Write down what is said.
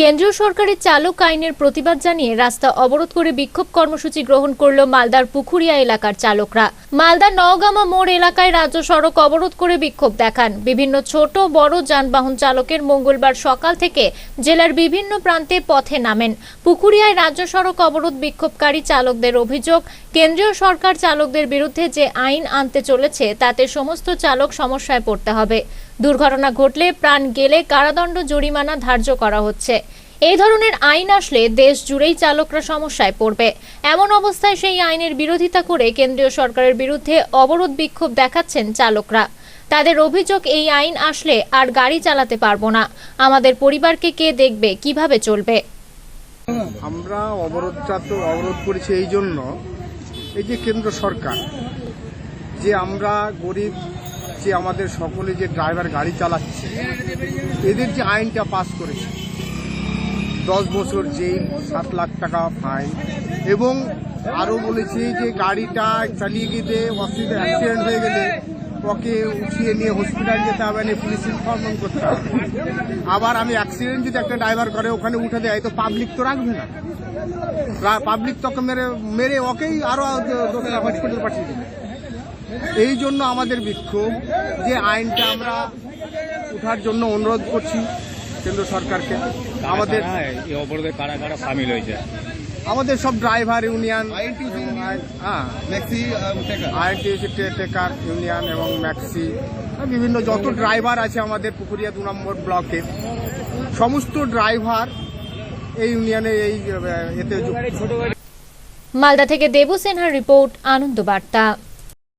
কেন্দ্রীয় সরকারের চালক আইনের প্রতিবাদ জানিয়ে রাস্তা অবরোধ করে বিক্ষোভ কর্মসূচি গ্রহণ করল মালদার পুকুরিয়া এলাকার চালকরা। মালদার নওগামা মোড় এলাকায় রাজ্য সড়ক অবরোধ করে বিক্ষোভ দেখান। বিভিন্ন ছোট, বড় যানবাহন চালকের মঙ্গলবার সকাল থেকে জেলার বিভিন্ন প্রান্তে পথে নামেন। পুকুরিয়ায় রাজ্য সড়ক অবরোধ বিক্ষোভকারী চালকদের অভিযোগ, কেন্দ্রীয় সরকার চালকদের বিরুদ্ধে যে আইন আনতে চলেছে, তাতে সমস্ত চালক সমস্যায় পড়তে হবে। দুর্ঘটনা ঘটলে প্রাণ গেলে কারাদণ্ড জরিমানা ধার্য করা হচ্ছে। এই ধরনের আইন আসলে দেশ জুড়েই চালকরা সমস্যায় পড়বে। এমন অবস্থায় সেই আইনের বিরোধিতা করে কেন্দ্রীয় সরকারের বিরুদ্ধে অবরোধ বিক্ষোভ দেখাচ্ছেন চালকরা। তাদের অভিযোগ, এই আইন আসলে আর গাড়ি চালাতে পারব না। আমাদের পরিবারকে কে দেখবে, কীভাবে চলবে? আমরা অবরোধটা তো অবরোধ করেছি এই জন্য। এই যে কেন্দ্র সরকার, যে আমরা গরিব যে আমাদের সকলে যে ড্রাইভার গাড়ি চালাচ্ছে, এদের যে আইনটা পাস করেছে, দশ বছর জেল, সাত লাখ টাকা ফাইন, এবং আরও বলেছে যে গাড়িটা চালিয়ে গিয়ে অসুবিধা অ্যাক্সিডেন্ট হয়ে গেলে ওকে উঠিয়ে নিয়ে হসপিটাল যেতে হবে না পুলিশ ইনফরমেশন করতে হবে। আবার আমি অ্যাক্সিডেন্ট যদি একটা ড্রাইভার করে, ওখানে উঠে দেয় তো পাবলিক তো রাখবে না। পাবলিক তোকে মেরে মেরে ওকেই আরও হসপিটাল পাঠিয়ে দেবে। এই জন্য আমাদের বিক্ষোভ যে আইনটা আমরা উঠার জন্য অনুরোধ করছি কেন্দ্র সরকারকে। আমাদের কারা এই অবরোধে কারা কারা সামিল হয়েছে? আমাদের সব ড্রাইভার ইউনিয়ন হ্যাঁ ম্যাক্সি আইএনটিউসি টেকার ইউনিয়ন এবং ম্যাক্সি বিভিন্ন যত ড্রাইভার আছে আমাদের পুকুরিয়া দু নম্বর ব্লকে সমস্ত ড্রাইভার এই ইউনিয়নে এই এতে মালদা থেকে দেবু সিনহার রিপোর্ট আনন্দ বার্তা।